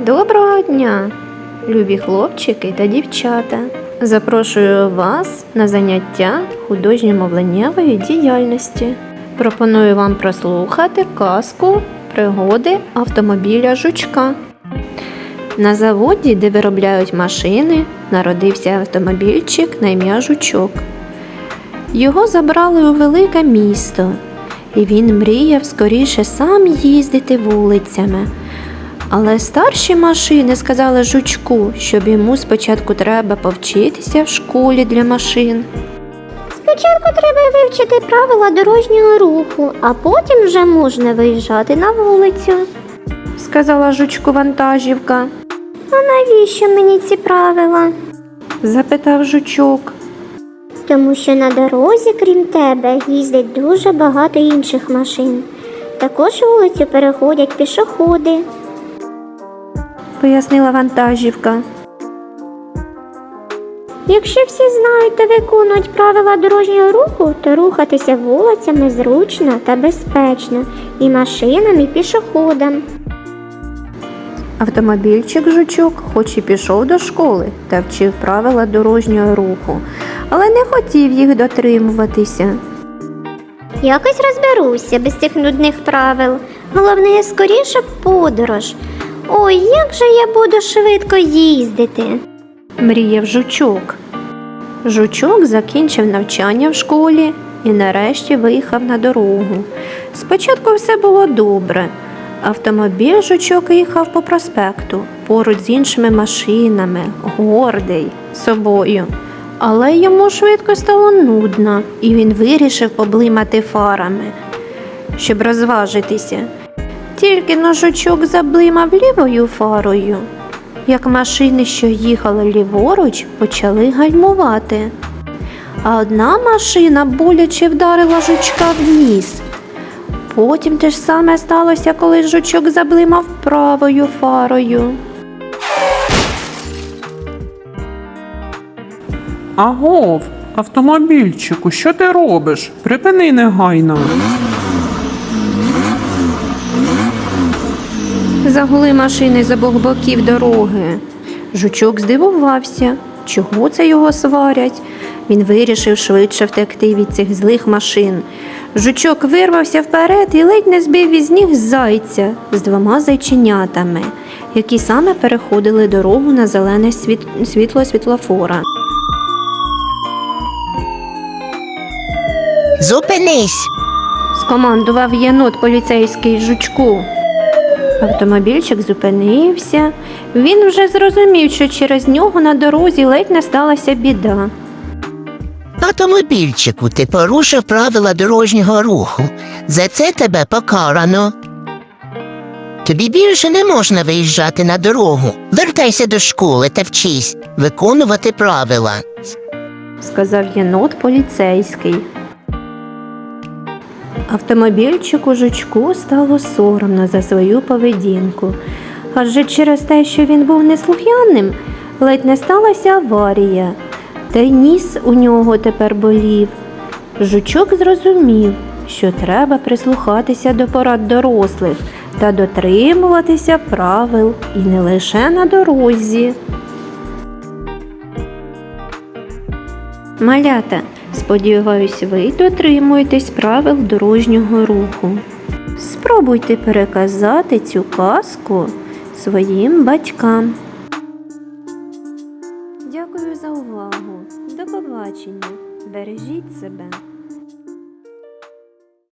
Доброго дня, любі хлопчики та дівчата. Запрошую вас на заняття художньо-мовленнєвої діяльності. Пропоную вам прослухати казку пригоди автомобіля жучка. На заводі, де виробляють машини, народився автомобільчик на ім'я Жучок. Його забрали у велике місто, і він мріяв скоріше сам їздити вулицями. Але старші машини сказали жучку, щоб йому спочатку треба повчитися в школі для машин. Спочатку треба вивчити правила дорожнього руху, а потім вже можна виїжджати на вулицю. Сказала жучку вантажівка. А навіщо мені ці правила? Запитав жучок. Тому що на дорозі, крім тебе, їздить дуже багато інших машин. Також вулицю переходять пішоходи. Пояснила вантажівка. Якщо всі знають та виконують правила дорожнього руху, то рухатися вулицями зручно та безпечно і машинам, і пішоходам. Автомобільчик жучок, хоч і пішов до школи та вчив правила дорожнього руху, але не хотів їх дотримуватися. Якось розберуся без цих нудних правил. Головне, скоріше подорож. Ой, як же я буду швидко їздити. Мріяв жучок. Жучок закінчив навчання в школі і нарешті виїхав на дорогу. Спочатку все було добре. Автомобіль жучок їхав по проспекту поруч з іншими машинами, гордий собою. Але йому швидко стало нудно, і він вирішив поблимати фарами, щоб розважитися. Тільки но жучок заблимав лівою фарою, як машини, що їхали ліворуч, почали гальмувати. А одна машина боляче вдарила жучка в ніс. Потім те ж саме сталося, коли жучок заблимав правою фарою. Агов, автомобільчику, що ти робиш? Припини негайно. Загули машини з обох боків дороги. Жучок здивувався, чого це його сварять. Він вирішив швидше втекти від цих злих машин. Жучок вирвався вперед і ледь не збив із ніг зайця з двома зайченятами, які саме переходили дорогу на зелене світ- світло світлофора. Зупинись! Скомандував єнот поліцейський жучку. Автомобільчик зупинився. Він вже зрозумів, що через нього на дорозі ледь не сталася біда. Автомобільчику, ти порушив правила дорожнього руху. За це тебе покарано. Тобі більше не можна виїжджати на дорогу. Вертайся до школи та вчись виконувати правила. сказав єнот поліцейський. Автомобільчику жучку стало соромно за свою поведінку, адже через те, що він був неслух'яним, ледь не сталася аварія, та й ніс у нього тепер болів. Жучок зрозумів, що треба прислухатися до порад дорослих та дотримуватися правил і не лише на дорозі. Малята, сподіваюсь, ви дотримуєтесь правил дорожнього руху. Спробуйте переказати цю казку своїм батькам. Дякую за увагу. До побачення. Бережіть себе.